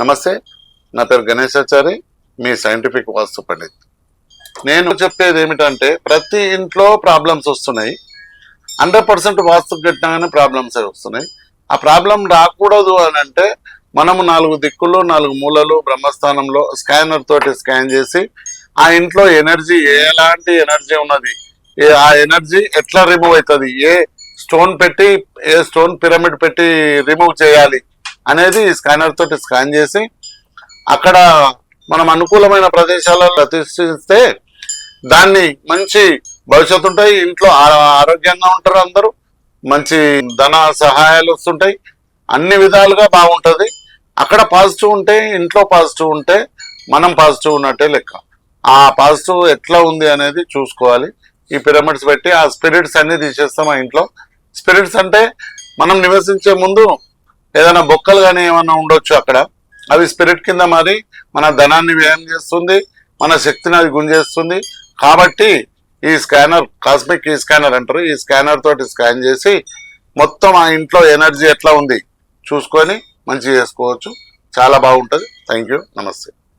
నమస్తే నా పేరు గణేశాచారి మీ సైంటిఫిక్ వాస్తు పండిత్. నేను చెప్పేది ఏమిటంటే ప్రతి ఇంట్లో ప్రాబ్లమ్స్ వస్తున్నాయి. హండ్రెడ్ పర్సెంట్ వాస్తు కట్టినాగానే ప్రాబ్లమ్స్ వస్తున్నాయి. ఆ ప్రాబ్లం రాకూడదు అని అంటే మనము నాలుగు దిక్కులు నాలుగు మూలలు బ్రహ్మస్థానంలో స్కానర్ తోటి స్కాన్ చేసి ఆ ఇంట్లో ఎనర్జీ ఎలాంటి ఎనర్జీ ఉన్నది? ఏ ఆ ఎనర్జీ ఎట్లా రిమూవ్ అవుతుంది? ఏ స్టోన్ పెట్టి ఏ స్టోన్ పిరమిడ్ పెట్టి రిమూవ్ చేయాలి? అనేది స్కానర్ తోటి స్కాన్ చేసి అక్కడ మనం అనుకూలమైన ప్రదేశాలలో ప్రతిష్ఠిస్తే దాన్ని మంచి భవిష్యత్తు ఉంటాయి. ఇంట్లో ఆరోగ్యంగా ఉంటారు అందరూ. మంచి ధన సహాయాలు వస్తుంటాయి. అన్ని విధాలుగా బాగుంటుంది. అక్కడ పాజిటివ్ ఉంటే ఇంట్లో పాజిటివ్ ఉంటే మనం పాజిటివ్ ఉన్నట్టే లెక్క. ఆ పాజిటివ్ ఎట్లా ఉంది అనేది చూసుకోవాలి. ఈ పిరమిడ్స్ పెట్టి ఆ స్పిరిట్స్ అన్ని తీసేస్తాం ఆ ఇంట్లో. స్పిరిట్స్ అంటే మనం నివసించే ముందు ఏదైనా బొక్కలు కానీ ఏమైనా ఉండొచ్చు అక్కడ. అవి స్పిరిట్ కింద మరి మన ధనాన్ని వ్యయం చేస్తుంది మన శక్తిని అది గుంజేస్తుంది. కాబట్టి ఈ స్కానర్ కాస్మిక్ ఈ స్కానర్ అంటారు. ఈ స్కానర్ తోటి స్కాన్ చేసి మొత్తం ఆ ఇంట్లో ఎనర్జీ ఎట్లా ఉంది చూసుకొని మంచి చేసుకోవచ్చు. చాలా బాగుంటుంది. థ్యాంక్ యూ నమస్తే.